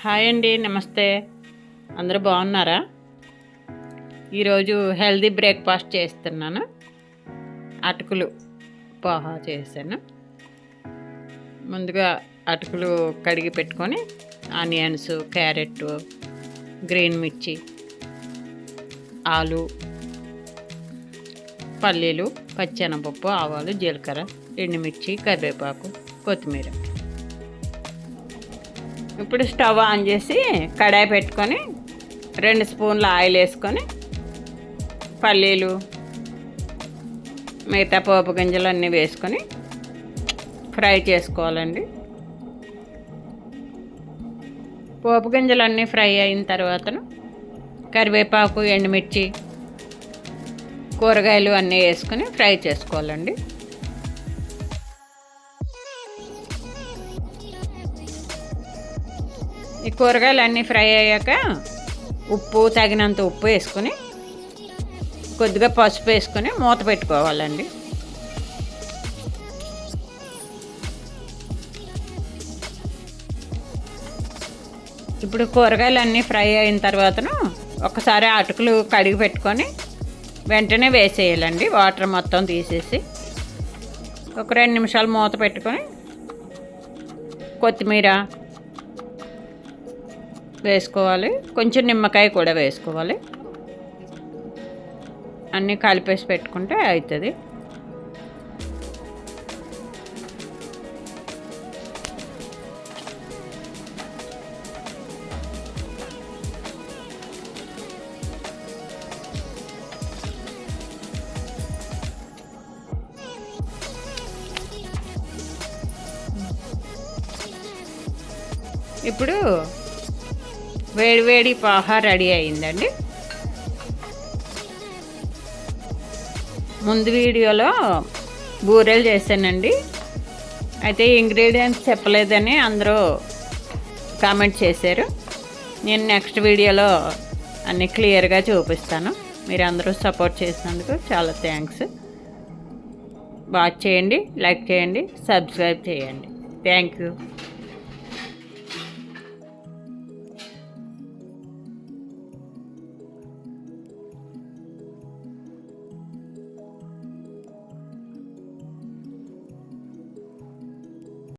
Hi అండి నమస్తే. అందరూ బాగున్నారా? ఈరోజు హెల్దీ బ్రేక్ఫాస్ట్ చేస్తున్నాను. అటుకులు పోహా చేశాను. ముందుగా అటుకులు కడిగి పెట్టుకొని ఆనియన్స్ క్యారెట్ గ్రీన్ మిర్చి ఆలు పల్లీలు పచ్చెనపప్పు ఆవాలు జీలకర్ర ఎండుమిర్చి కరివేపాకు కొత్తిమీర. ఇప్పుడు స్టవ్ ఆన్ చేసి కడాయి పెట్టుకొని రెండు స్పూన్ల ఆయిల్ వేసుకొని పల్లీలు మిగతా పోపు గింజలు అన్నీ వేసుకొని ఫ్రై చేసుకోవాలండి. పోపు గింజలు అన్నీ ఫ్రై అయిన తర్వాత కరివేపాకు ఎండుమిర్చి కూరగాయలు అన్నీ వేసుకొని ఫ్రై చేసుకోవాలండి. ఈ కూరగాయలు అన్నీ ఫ్రై అయ్యాక ఉప్పు తగినంత ఉప్పు వేసుకొని కొద్దిగా పసుపు వేసుకొని మూత పెట్టుకోవాలండి. ఇప్పుడు కూరగాయలు అన్నీ ఫ్రై అయిన తర్వాతను ఒకసారి అటుకులు కడిగి పెట్టుకొని వెంటనే వేసేయాలండి. వాటర్ మొత్తం తీసేసి ఒక రెండు నిమిషాలు మూత పెట్టుకొని కొత్తిమీర వేసుకోవాలి. కొంచెం నిమ్మకాయ కూడా వేసుకోవాలి. అన్నీ కలిపేసి పెట్టుకుంటే అవుతుంది ఇప్పుడు వేడి వేడి పాహా రెడీ అయిందండి. ముందు వీడియోలో బూరెలు చేశానండి. అయితే ఇంగ్రీడియంట్స్ చెప్పలేదని అందరూ కామెంట్ చేశారు. నేను నెక్స్ట్ వీడియోలో అన్ని క్లియర్గా చూపిస్తాను. మీరు అందరూ సపోర్ట్ చేసినందుకు చాలా థ్యాంక్స్. వాచ్ చేయండి లైక్ చేయండి సబ్స్క్రైబ్ చేయండి. Thank you.